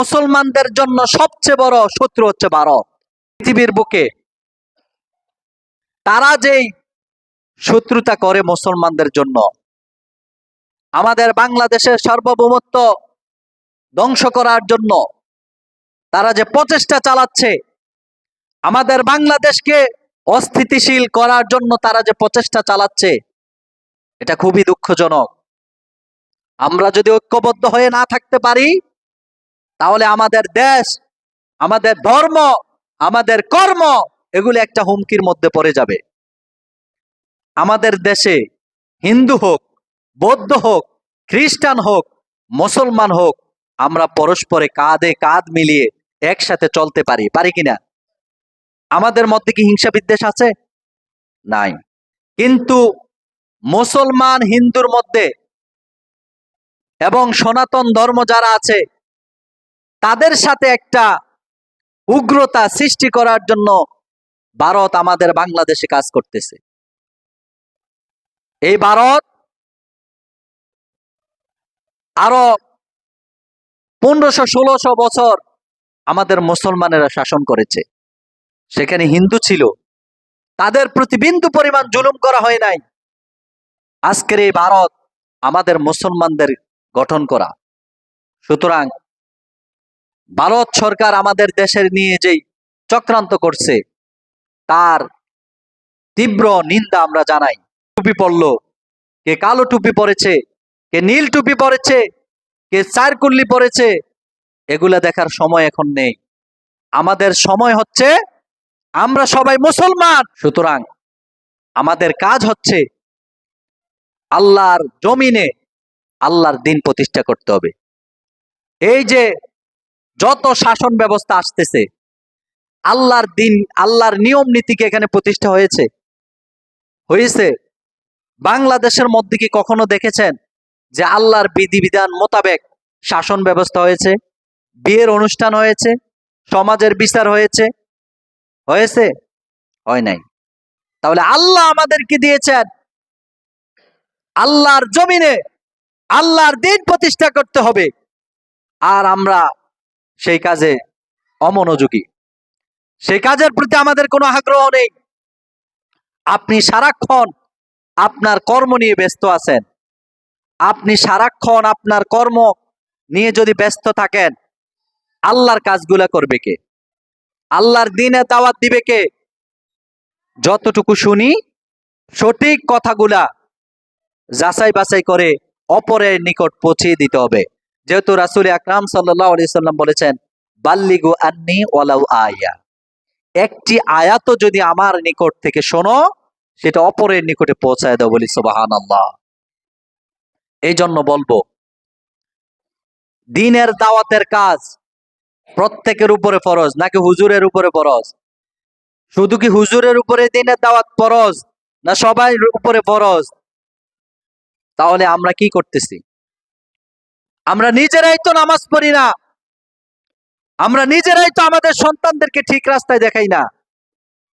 মুসলমানদের জন্য সবচেয়ে বড় শত্রু হচ্ছে ভারত পৃথিবীর বুকে। তারা যেই শত্রুতা করে মুসলমানদের জন্য, আমাদের বাংলাদেশের সার্বভৌমত্ব ধ্বংস করার জন্য তারা যে প্রচেষ্টা চালাচ্ছে, আমাদের বাংলাদেশকে অস্থিতিশীল করার জন্য তারা যে প্রচেষ্টা চালাচ্ছে, এটা খুবই দুঃখজনক। আমরা যদি ঐক্যবদ্ধ হয়ে না থাকতে পারি তাহলে আমাদের দেশ, আমাদের ধর্ম, আমাদের কর্ম, এগুলো একটা হুমকির মধ্যে পড়ে যাবে। আমাদের দেশে হিন্দু হোক, বৌদ্ধ হোক, খ্রিস্টান হোক, মুসলমান হোক, আমরা পরস্পরে কাঁধে কাঁধ মিলিয়ে একসাথে চলতে পারি পারি কিনা? আমাদের মধ্যে কি হিংসা বিদ্বেষ আছে? নাই। কিন্তু মুসলমান হিন্দুর মধ্যে এবং সনাতন ধর্ম যারা আছে তাদের সাথে একটা উগ্রতা সৃষ্টি করার জন্য ভারত আমাদের বাংলাদেশে কাজ করতেছে। এই ভারত আরও পনেরোশো, ষোলোশো বছর আমাদের মুসলমানেরা শাসন করেছে। সেখানে হিন্দু ছিল। তাদের প্রতি বিন্দু পরিমাণ জুলুম করা হয় নাই। আজকের এই ভারত আমাদের মুসলমানদের গঠন করা। সুতরাং ভারত সরকার আমাদের দেশের নিয়ে যেই চক্রান্ত করছে, তার তীব্র নিন্দা আমরা জানাই। টুপি পরলো, কে কালো টুপি পরেছে, কে নীল টুপি পরেছে, কে চারকুল্লি পরেছে, এগুলা দেখার সময় এখন নেই। আমাদের সময় হচ্ছে, আমরা সবাই মুসলমান। সুতরাং আমাদের কাজ হচ্ছে, আল্লাহর জমিনে আল্লাহর দিন প্রতিষ্ঠা করতে হবে। এই যে যত শাসন ব্যবস্থা আসতেছে, আল্লাহর দিন, আল্লাহর নিয়ম নীতিকে এখানে প্রতিষ্ঠা হয়েছে। হয়েছে। বাংলাদেশের মধ্যে কি কখনো দেখেছেন যে আল্লাহর বিধিবিধান মোতাবেক শাসন ব্যবস্থা হয়েছে? বিয়ের অনুষ্ঠান হয়েছে, সমাজের বিচার হয়েছে। হয়েছে? হয় নাই। তাহলে আল্লাহ আমাদেরকে দিয়েছেন। আল্লাহর জমিনে আল্লাহর দিন প্রতিষ্ঠা করতে হবে। আর আমরা সেই কাজে অমনোযোগী। সেই কাজের প্রতি আমাদের কোনো আগ্রহ নেই। আপনি সারাক্ষণ আপনার কর্ম নিয়ে ব্যস্ত আছেন। আপনি সারাক্ষণ আপনার কর্ম নিয়ে যদি ব্যস্ত থাকেন, আল্লাহর কাজগুলা করবে কে? আল্লাহর দিনে দাওয়াত দিবে কে? যতটুকু শুনি, সঠিক কথাগুলা যাচাই বাছাই করে অপরের নিকট পৌঁছিয়ে দিতে হবে। যেহেতু রাসুল আকরাম সাল্লাম বলেছেন, বাল্লিগু আন্নি ওয়ালাউ আয়া। একটি আয়াত যদি আমার নিকট থেকে শোনো, সেটা অপরের নিকটে পৌঁছায় দাও বলি সুবাহান আল্লাহ এই জন্য বলব, দিনের দাওয়াতের কাজ প্রত্যেকের উপরে ফরজ, নাকি হুজুরের উপরে ফরজ? শুধু কি হুজুরের উপরে দিনের দাওয়াত ফরজ, না সবাই উপরে ফরজ? তাহলে আমরা কি করতেছি? আমরা নিজেরাই তো নামাজ পড়ি না। আমরা নিজেরাই তো আমাদের সন্তানদেরকে ঠিক রাস্তায় দেখাই না।